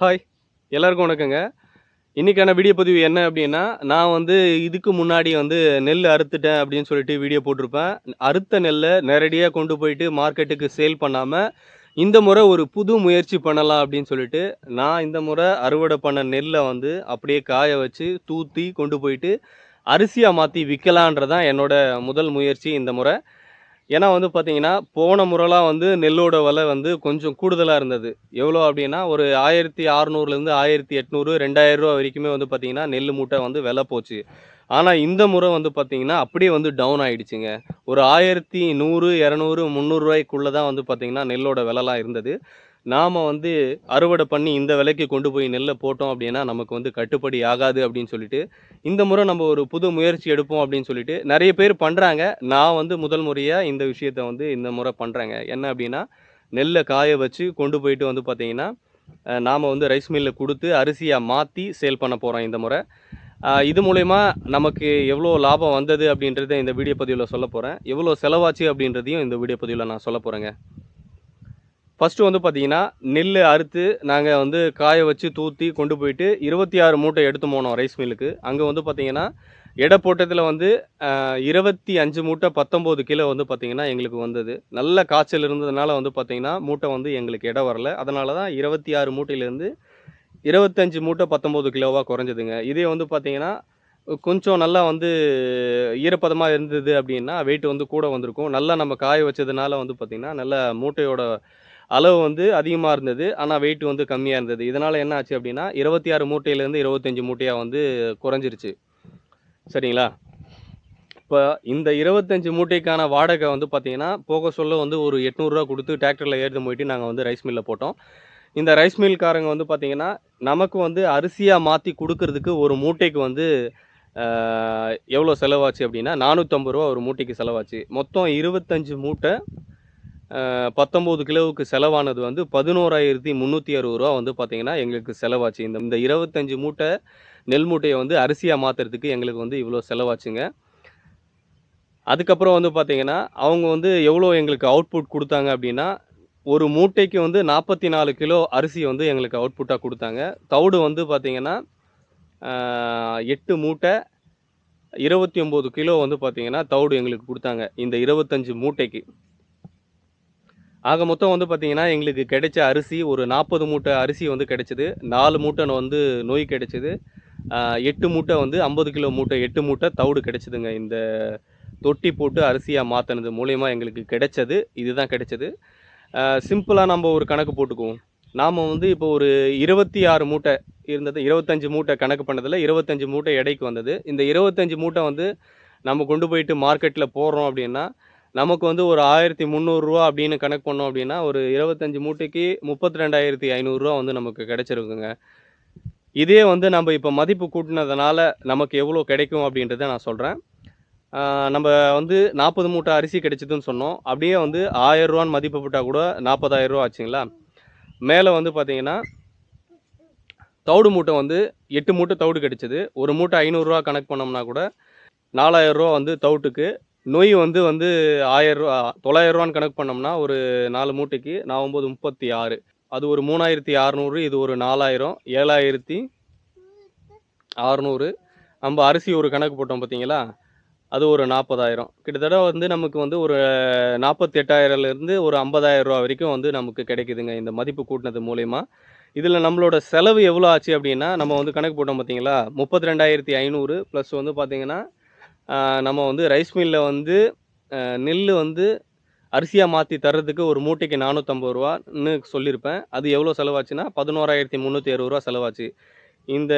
Hi எல்லாருக்கும் வணக்கங்க. இன்றைக்கான வீடியோ பதிவு என்ன அப்படின்னா நான் வந்து இதுக்கு முன்னாடி வந்து நெல் அறுத்துட்டேன் அப்படின்னு சொல்லிட்டு வீடியோ போட்டிருப்பேன். அறுத்த நெல்லை நேரடியாக கொண்டு போயிட்டு மார்க்கெட்டுக்கு சேல் பண்ணாமல் இந்த முறை ஒரு புது முயற்சி பண்ணலாம் அப்படின்னு சொல்லிட்டு நான் இந்த முறை அறுவடை பண்ண நெல்லை வந்து அப்படியே காய வச்சு தூத்தி கொண்டு போயிட்டு அரிசியாக மாற்றி விற்கலான்றதான் என்னோட முதல் முயற்சி இந்த முறை. ஏன்னா வந்து பார்த்தீங்கன்னா போன முறைலாம் வந்து நெல்லோட விலை வந்து கொஞ்சம் கூடுதலாக இருந்தது. எவ்வளோ அப்படின்னா ஒரு ஆயிரத்தி அறநூறுலேருந்து ஆயிரத்தி எட்நூறு ரெண்டாயிரம் ரூபா வரைக்குமே வந்து பார்த்தீங்கன்னா நெல் மூட்டை வந்து விலை போச்சு. ஆனால் இந்த முறை வந்து பார்த்தீங்கன்னா அப்படியே வந்து டவுன் ஆகிடுச்சிங்க ஒரு ஆயிரத்தி நூறு இரநூறு முந்நூறுரூவாய்க்குள்ளே தான் வந்து பார்த்தீங்கன்னா நெல்லோட விலைலாம் இருந்தது. நாம் வந்து அறுவடை பண்ணி இந்த விலைக்கு கொண்டு போய் நெல்லை போட்டோம் அப்படின்னா நமக்கு வந்து கட்டுப்படி ஆகாது அப்படின்னு சொல்லிட்டு இந்த முறை நம்ம ஒரு புது முயற்சி எடுப்போம் அப்படின்னு சொல்லிட்டு நிறைய பேர் பண்ணுறாங்க நான் வந்து முதல் முறையாக இந்த விஷயத்தை வந்து இந்த முறை பண்ணுறேங்க என்ன அப்படின்னா நெல்லை காய வச்சு கொண்டு போயிட்டு வந்து பார்த்திங்கன்னா நாம் வந்து ரைஸ் மில்லில் கொடுத்து அரிசியாக மாற்றி சேல் பண்ண போகிறோம் இந்த முறை. இது மூலயமா நமக்கு எவ்வளோ லாபம் வந்தது அப்படின்றத இந்த வீடியோ பதிவில் சொல்ல போகிறேன் எவ்வளோ செலவாச்சு அப்படின்றதையும் இந்த வீடியோ பதிவில் நான் சொல்ல போகிறேங்க ஃபஸ்ட்டு வந்து பார்த்தீங்கன்னா நெல் அறுத்து நாங்கள் வந்து காய வச்சு தூத்தி கொண்டு போயிட்டு இருபத்தி ஆறு மூட்டை எடுத்து போனோம் ரைஸ் மில்லுக்கு அங்கே வந்து பார்த்தீங்கன்னா எடை போட்டத்தில் வந்து இருபத்தி அஞ்சு மூட்டை பத்தொம்போது கிலோ வந்து பார்த்திங்கன்னா எங்களுக்கு வந்தது. நல்ல காய்ச்சல் இருந்ததுனால வந்து பார்த்தீங்கன்னா மூட்டை வந்து எங்களுக்கு இடம் வரல. அதனால தான் இருபத்தி ஆறு மூட்டையிலேருந்து இருபத்தஞ்சு மூட்டை பத்தொம்போது கிலோவாக குறைஞ்சதுங்க. இதே வந்து பார்த்திங்கன்னா கொஞ்சம் நல்லா வந்து ஈரப்பதமாக இருந்தது அப்படின்னா வெயிட் வந்து கூட வந்திருக்கும். நல்லா நம்ம காய வச்சதுனால வந்து பார்த்திங்கன்னா நல்ல மூட்டையோட அளவு வந்து அதிகமாக இருந்தது. ஆனால் வெயிட் வந்து கம்மியாக இருந்தது. இதனால் என்ன ஆச்சு அப்படின்னா இருபத்தி ஆறு மூட்டையிலேருந்து இருபத்தஞ்சி மூட்டையாக வந்து குறைஞ்சிருச்சு. சரிங்களா? இப்போ இந்த இருபத்தஞ்சி மூட்டைக்கான வாடகை வந்து பார்த்திங்கன்னா போக சொல்ல வந்து ஒரு எட்நூறுரூவா கொடுத்து டிராக்டரில் ஏற்றி போயிட்டு நாங்கள் வந்து ரைஸ் மில்லில் போட்டோம். இந்த ரைஸ் மில்காரங்க வந்து பார்த்திங்கன்னா நமக்கு வந்து அரிசியாக மாற்றி கொடுக்கறதுக்கு ஒரு மூட்டைக்கு வந்து எவ்வளோ செலவாச்சு அப்படின்னா நானூற்றம்பது ரூபா ஒரு மூட்டைக்கு செலவாச்சு. மொத்தம் இருபத்தஞ்சு மூட்டை பத்தொம்போது கிலோவுக்கு செலவானது வந்து பதினோராயிரத்தி முந்நூற்றி அறுபது ரூபா வந்து பார்த்திங்கன்னா எங்களுக்கு செலவாச்சு. இந்த இந்த இருபத்தஞ்சி மூட்டை நெல் மூட்டையை வந்து அரிசியாக மாற்றுறதுக்கு எங்களுக்கு வந்து இவ்வளோ செலவாச்சுங்க. அதுக்கப்புறம் வந்து பார்த்திங்கன்னா அவங்க வந்து எவ்வளோ எங்களுக்கு அவுட்புட் கொடுத்தாங்க அப்படின்னா ஒரு மூட்டைக்கு வந்து நாற்பத்தி நாலு கிலோ அரிசி வந்து எங்களுக்கு அவுட்புட்டாக கொடுத்தாங்க. தவிடு வந்து பார்த்திங்கன்னா எட்டு மூட்டை இருபத்தி ஒம்பது கிலோ வந்து பார்த்திங்கன்னா தவிடு எங்களுக்கு கொடுத்தாங்க. இந்த இருபத்தஞ்சு மூட்டைக்கு. ஆக மொத்தம் வந்து பார்த்திங்கன்னா எங்களுக்கு கிடைச்ச அரிசி ஒரு நாற்பது மூட்டை அரிசி வந்து கிடைச்சிது. நாலு மூட்டை வந்து நோய் கிடைச்சிது. எட்டு மூட்டை வந்து ஐம்பது கிலோ மூட்டை எட்டு மூட்டை தவிடு கிடைச்சிதுங்க. இந்த தொட்டி போட்டு அரிசியாக மாற்றினது மூலயமா எங்களுக்கு கிடைச்சது. இதுதான் கிடைச்சது. சிம்பிளாக நம்ம ஒரு கணக்கு போட்டுக்குவோம். நாம் வந்து இப்போ ஒரு இருபத்தி ஆறு மூட்டை இருந்தது இருபத்தஞ்சு மூட்டை கணக்கு பண்ணதில் இருபத்தஞ்சி மூட்டை எடைக்கு வந்தது. இந்த இருபத்தஞ்சி மூட்டை வந்து நம்ம கொண்டு போயிட்டு மார்க்கெட்டில் போடுறோம் அப்படின்னா நமக்கு வந்து ஒரு ஆயிரத்தி முந்நூறுரூவா அப்படின்னு கணக்கு பண்ணோம் அப்படின்னா ஒரு இருபத்தஞ்சு மூட்டைக்கு முப்பத்தி ரெண்டாயிரத்தி ஐநூறுரூவா வந்து நமக்கு கிடைச்சிருக்குங்க. இதே வந்து நம்ம இப்போ மதிப்பு கூட்டினதுனால நமக்கு எவ்வளோ கிடைக்கும் அப்படின்றத நான் சொல்கிறேன் நம்ம வந்து நாற்பது மூட்டை அரிசி கிடைச்சதுன்னு சொன்னோம். அப்படியே வந்து ஆயிரரூவான்னு மதிப்பு போட்டால் கூட நாற்பதாயிரரூவா ஆச்சுங்களா? மேலே வந்து பார்த்தீங்கன்னா தவிடு மூட்டை வந்து எட்டு மூட்டை தவிடு கிடச்சிது. ஒரு மூட்டை ஐநூறுரூவா கணக்கு பண்ணோம்னா கூட நாலாயிரரூவா வந்து தவிட்டுக்கு நொய் வந்து வந்து ஆயிரரூவா தொள்ளாயிரரூவான்னு கணக்கு பண்ணோம்னா ஒரு நாலு மூட்டைக்கு நான் ஒம்பது முப்பத்தி ஆறு. அது ஒரு மூணாயிரத்தி அறநூறு இது ஒரு நாலாயிரம். ஏழாயிரத்தி அறநூறு. நம்ம அரிசி ஒரு கணக்கு போட்டோம் பார்த்தீங்களா? அது ஒரு நாற்பதாயிரம். கிட்டத்தட்ட வந்து நமக்கு வந்து ஒரு நாற்பத்தி எட்டாயிரம்லேருந்து ஒரு ஐம்பதாயிரம் ரூபா வரைக்கும் வந்து நமக்கு கிடைக்குதுங்க இந்த மதிப்பு கூட்டினது மூலயமா. இதில் நம்மளோட செலவு எவ்வளோ ஆச்சு அப்படின்னா நம்ம வந்து கணக்கு போட்டோம் பார்த்தீங்களா? முப்பத்தி ரெண்டாயிரத்தி ஐநூறு ப்ளஸ் வந்து பார்த்திங்கன்னா நம்ம வந்து ரைஸ் மில்லில் வந்து நெல் வந்து அரிசியாக மாற்றி தர்றதுக்கு ஒரு மூட்டைக்கு நானூற்றம்பது ரூபான்னு சொல்லியிருப்பேன் அது எவ்வளோ செலவாச்சுன்னா பதினோராயிரத்தி முந்நூற்றி அறுபது ரூபா செலவாச்சு. இந்த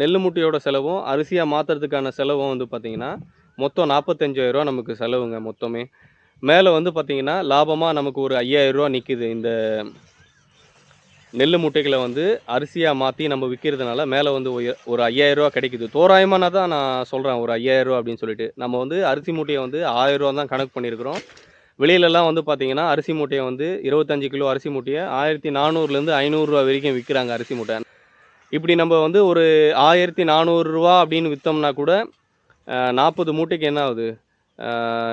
நெல் மூட்டையோட செலவும் அரிசியாக மாற்றுறதுக்கான செலவும் வந்து பார்த்திங்கன்னா மொத்தம் நாற்பத்தஞ்சாயிரரூவா நமக்கு செலவுங்க மொத்தமே. மேலே வந்து பார்த்திங்கன்னா லாபமாக நமக்கு ஒரு ஐயாயிரரூவா நிற்கிது இந்த நெல் மூட்டைகளை வந்து அரிசியாக மாற்றி நம்ம விற்கிறதுனால மேலே வந்து ஒரு ஐயாயிரரூவா கிடைக்குது. தோராயமான தான் நான் சொல்கிறேன் ஒரு ஐயாயிரரூவா அப்படின்னு சொல்லிட்டு. நம்ம வந்து அரிசி மூட்டையை வந்து ஆயிரரூவா தான் கணக்கு பண்ணியிருக்கிறோம். வெளியிலலாம் வந்து பார்த்தீங்கன்னா அரிசி மூட்டையை வந்து இருபத்தஞ்சு கிலோ அரிசி மூட்டையை ஆயிரத்தி நானூறுலேருந்து ஐநூறுரூவா வரைக்கும் விற்கிறாங்க அரிசி மூட்டை. இப்படி நம்ம வந்து ஒரு ஆயிரத்தி நானூறுரூவா அப்படின்னு விற்றோம்னா கூட நாற்பது மூட்டைக்கு என்ன ஆகுது?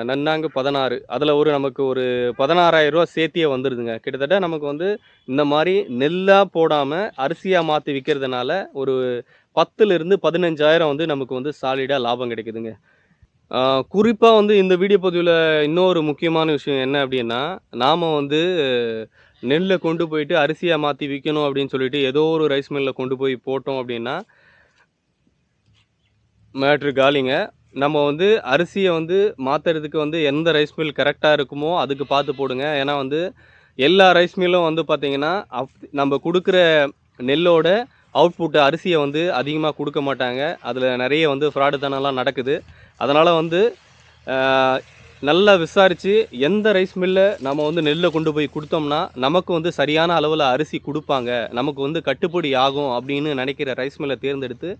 நன்னாங்கு பதினாறு. அதில் ஒரு நமக்கு ஒரு பதினாறாயிரரூவா சேர்த்தியே வந்துடுதுங்க கிட்டத்தட்ட நமக்கு வந்து இந்த மாதிரி நெல்லாக போடாமல் அரிசியாக மாற்றி விற்கிறதுனால ஒரு பத்துலேருந்து பதினஞ்சாயிரம் வந்து நமக்கு வந்து சாலிடாக லாபம் கிடைக்குதுங்க. குறிப்பாக வந்து இந்த வீடியோ பதிவில் இன்னொரு முக்கியமான விஷயம் என்ன அப்படின்னா நாம் வந்து நெல்லை கொண்டு போயிட்டு அரிசியாக மாற்றி விற்கணும் அப்படின்னு சொல்லிட்டு ஏதோ ஒரு ரைஸ் மில்லில் கொண்டு போய் போட்டோம் அப்படின்னா மேட்ரு காலிங்க. நம்ம வந்து அரிசியை வந்து மாற்றுறதுக்கு வந்து எந்த ரைஸ் மில் கரெக்டாக இருக்குமோ அதுக்கு பார்த்து போடுங்க. ஏன்னா வந்து எல்லா ரைஸ் மில்லும் வந்து பார்த்திங்கன்னா அப் நம்ம கொடுக்குற நெல்லோட அவுட்புட் அரிசியை வந்து அதிகமாக கொடுக்க மாட்டாங்க. அதில் நிறைய வந்து ஃப்ராடுத்தனம்லாம் நடக்குது. அதனால் வந்து நல்லா விசாரித்து எந்த ரைஸ் மில்லை நம்ம வந்து நெல்லை கொண்டு போய் கொடுத்தோம்னா நமக்கு வந்து சரியான அளவில் அரிசி கொடுப்பாங்க. நமக்கு வந்து கட்டுப்படி ஆகும் அப்படின்னு நினைக்கிற ரைஸ் மில்லை தேர்ந்தெடுத்து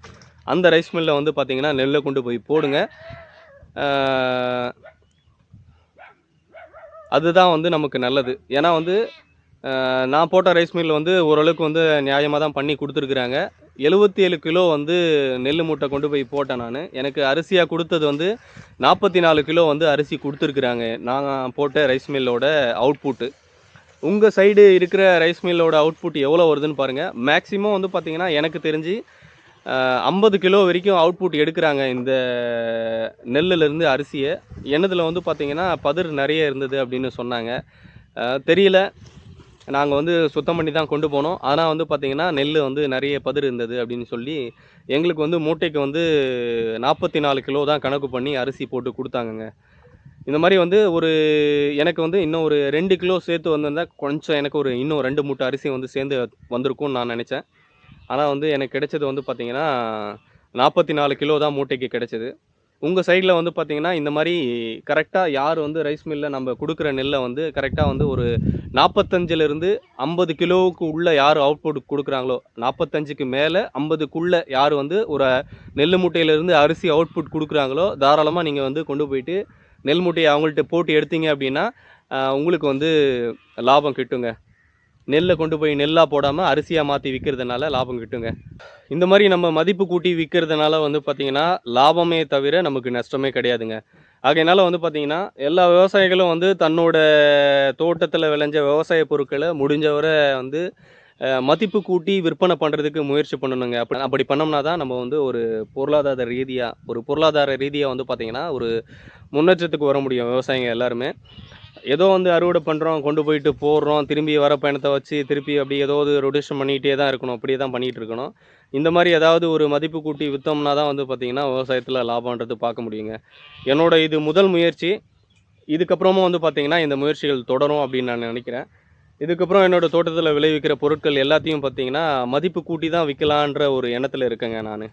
அந்த ரைஸ் மில்லில் வந்து பார்த்திங்கன்னா நெல்லை கொண்டு போய் போடுங்க. அதுதான் வந்து நமக்கு நல்லது. ஏன்னா வந்து நான் போட்ட ரைஸ் மில் வந்து ஓரளவுக்கு வந்து நியாயமாக தான் பண்ணி கொடுத்துருக்குறாங்க. எழுபத்தி ஏழு கிலோ வந்து நெல் மூட்டை கொண்டு போய் போட்டேன் நான். எனக்கு அரிசியாக கொடுத்தது வந்து நாற்பத்தி நாலு கிலோ வந்து அரிசி கொடுத்துருக்குறாங்க. நான் போட்ட ரைஸ் மில்லோட அவுட்புட்டு உங்கள் சைடு இருக்கிற ரைஸ் மில்லோட அவுட்புட் எவ்வளோ வருதுன்னு பாருங்கள் மேக்ஸிமம் வந்து பார்த்திங்கன்னா எனக்கு தெரிஞ்சு ஐம்பது கிலோ வரைக்கும் அவுட்புட் எடுக்கிறாங்க இந்த நெல்லுலேருந்து அரிசியை. என்னதில் வந்து பார்த்தீங்கன்னா பதிர் நிறைய இருந்தது அப்படின்னு சொன்னாங்க. தெரியல. நாங்கள் வந்து சுத்தம் பண்ணி தான் கொண்டு போனோம். ஆனால் வந்து பார்த்திங்கன்னா நெல் வந்து நிறைய பதிர் இருந்தது அப்படின்னு சொல்லி எங்களுக்கு வந்து மூட்டைக்கு வந்து நாற்பத்தி நாலு கிலோ தான் கணக்கு பண்ணி அரிசி போட்டு கொடுத்தாங்கங்க. இந்த மாதிரி வந்து ஒரு எனக்கு வந்து இன்னும் ஒரு ரெண்டு கிலோ சேர்த்து வந்திருந்தா கொஞ்சம் எனக்கு ஒரு இன்னும் ரெண்டு மூட்டை அரிசி வந்து சேர்ந்து வந்திருக்கும்னு நான் நினச்சேன். ஆனால் வந்து எனக்கு கிடைச்சது வந்து பார்த்தீங்கன்னா நாற்பத்தி நாலு கிலோ தான் மூட்டைக்கு கிடைச்சது. உங்கள் சைடில் வந்து பார்த்தீங்கன்னா இந்த மாதிரி கரெக்டாக யார் வந்து ரைஸ் மில்லில் நம்ம கொடுக்குற நெல்லை வந்து கரெக்டாக வந்து ஒரு நாற்பத்தஞ்சிலிருந்து ஐம்பது கிலோவுக்கு உள்ள யார் அவுட்புட் கொடுக்குறாங்களோ நாற்பத்தஞ்சுக்கு மேலே ஐம்பதுக்குள்ளே யார் வந்து ஒரு நெல் மூட்டையிலேருந்து அரிசி அவுட்புட் கொடுக்குறாங்களோ தாராளமாக நீங்கள் வந்து கொண்டு போயிட்டு நெல் மூட்டையை அவங்கள்ட்ட போட்டு எடுத்தீங்க அப்படின்னா உங்களுக்கு வந்து லாபம் கிட்டுங்க. நெல்லை கொண்டு போய் நெல்லாக போடாமல் அரிசியாக மாற்றி விற்கிறதுனால லாபம் கிட்டுங்க. இந்த மாதிரி நம்ம மதிப்பு கூட்டி விற்கிறதுனால வந்து பார்த்திங்கன்னா லாபமே தவிர நமக்கு நஷ்டமே கிடையாதுங்க. ஆகையினால வந்து பார்த்திங்கன்னா எல்லா விவசாயிகளும் வந்து தன்னோட தோட்டத்தில் விளைஞ்ச விவசாய பொருட்களை முடிஞ்சவரை வந்து மதிப்பு கூட்டி விற்பனை பண்ணுறதுக்கு முயற்சி பண்ணணுங்க. அப்படி அப்படி பண்ணோம்னா தான் நம்ம வந்து ஒரு பொருளாதார ரீதியாக ஒரு பொருளாதார ரீதியாக வந்து பார்த்திங்கன்னா ஒரு முன்னேற்றத்துக்கு வர முடியும் விவசாயிங்க எல்லாருமே. ஏதோ வந்து அறுவடை பண்ணுறோம் கொண்டு போயிட்டு போடுறோம் திரும்பி வர பயணத்தை வச்சு திருப்பி அப்படி ஏதாவது ரொட்டேஷன் பண்ணிகிட்டே தான் இருக்கணும். அப்படியே தான் பண்ணிகிட்டு இருக்கணும். இந்த மாதிரி ஏதாவது ஒரு மதிப்பு கூட்டி விற்றோம்னா தான் வந்து பார்த்திங்கன்னா விவசாயத்தில் லாபம்ன்றது பார்க்க முடியுங்க. என்னோட இது முதல் முயற்சி. இதுக்கப்புறமும் வந்து பார்த்திங்கன்னா இந்த முயற்சிகள் தொடரும் அப்படின்னு நான் நினைக்கிறேன். இதுக்கப்புறம் என்னோடய தோட்டத்தில் விளைவிக்கிற பொருட்கள் எல்லாத்தையும் பார்த்திங்கன்னா மதிப்பு கூட்டி தான் விற்கலான்ற ஒரு எண்ணத்தில் இருக்கேங்க நான்.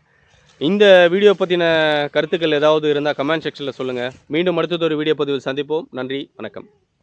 இந்த வீடியோ பற்றின கருத்துக்கள் ஏதாவது இருந்தால் கமெண்ட் செக்ஷனில் சொல்லுங்கள் மீண்டும் அடுத்தது ஒரு வீடியோ பதிவில் சந்திப்போம். நன்றி வணக்கம்.